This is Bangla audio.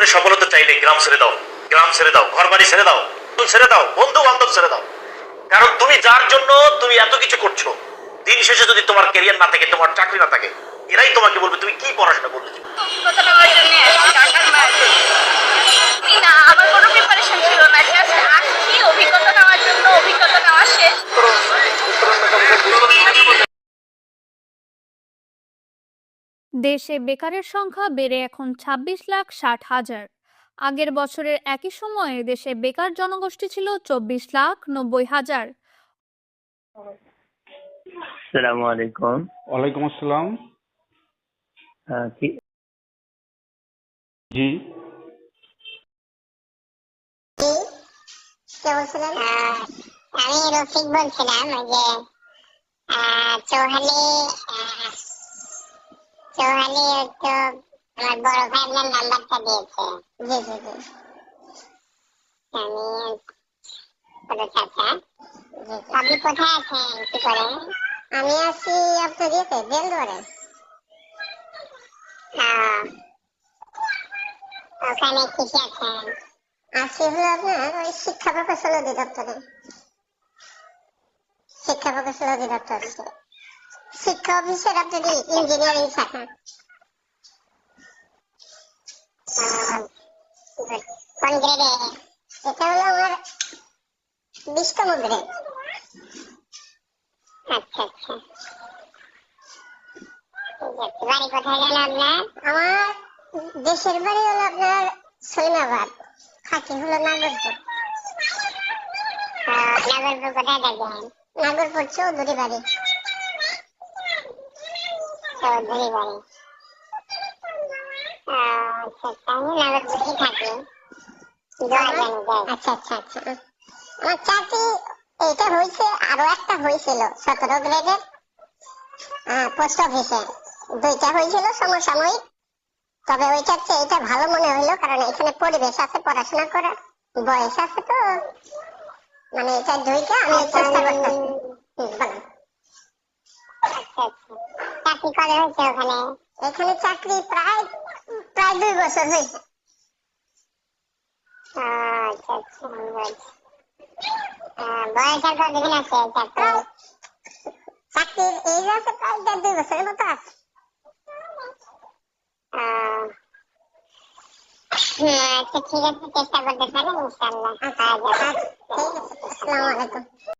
জীবনে সফলতা চাইলে গ্রাম ছেড়ে দাও, গ্রাম ছেড়ে দাও ঘর বাড়ি ছেড়ে দাও তুমি ছেড়ে দাও, বন্ধু বান্ধব ছেড়ে দাও। কারণ তুমি যার জন্য তুমি এত কিছু করছ, দিন শেষে যদি তোমার কেরিয়ার না থাকে, তোমার চাকরি না থাকে, এরাই তোমাকে বলবে, তুমি দেশে বেকারের সংখ্যা বেড়ে এখন ছাব্বিশ লাখ ষাট হাজার। আগের বছরের একই সময়ে দেশে বেকার জনগোষ্ঠী ছিল চব্বিশ লাখ নব্বই হাজার। আসসালামু আলাইকুম। ওয়ালাইকুম আসসালাম। জি। আমি রফিক বলছিলাম ওই যে আহ, চৌহালি আহ, চৌহালি তো আমার বড় ভাই আপনার নাম্বারটা দিয়েছে। জি জি জি। আমি ছোট চাচা জি, জি। আপনি কোথায় আছেন কি করেন আমি আছি আপনার ইয়েতে বেলদরে আহ, ওখানে আছেন? আছি হলো আপনার ওই শিক্ষা প্রকৌশল অধিদপ্তরে। শিক্ষা প্রকৌশল অধিদপ্তর আছে। শিক্ষা অফিসের আপনার ইঞ্জিনিয়ারিং শাখা কোন গ্রেডে এটা হলো আমার বিশতম গ্রেড আচ্ছা আচ্ছা। বাড়ি কোথায় গেল আপনার? আমার দেশের বাড়ি হলো আপনার সৈনাবাদ থাকি হলো নাগরপুর। নাগরপুর কোথায় থাকেন নাগরপুর চৌধুরী বাড়ি। চৌধুরী আচ্ছা আচ্ছা আচ্ছা। আচ্ছা এটা হয়েছে আরও একটা হয়েছিল, সতেরো গ্রেডের পোস্ট অফিসে দুইটা হয়েছিল সমসাময়িক। তবে ওইটার চেয়ে এটা ভালো মনে হইল, কারণ এখানে পরিবেশ আছে, পড়াশোনা করার, বয়স আছে তো। মানে এটা দুইটা, আমি চেষ্টা করতেছি বলেন। চাকরি কবে হয়েছে ওখানে। এখানে চাকরি প্রায় প্রায় দুই বছর হয়েছে আচ্ছা আচ্ছা আমি বুঝছি। আহ, বয়স আর কতদিন আছে চাকরি চাকরির? এই আছে প্রায় দেড় দুই বছরের মতো আছে। হ্যাঁ, আচ্ছা ঠিক আছে চেষ্টা করতে পারেন ইনশাল্লাহ আসসালামু আলাইকুম।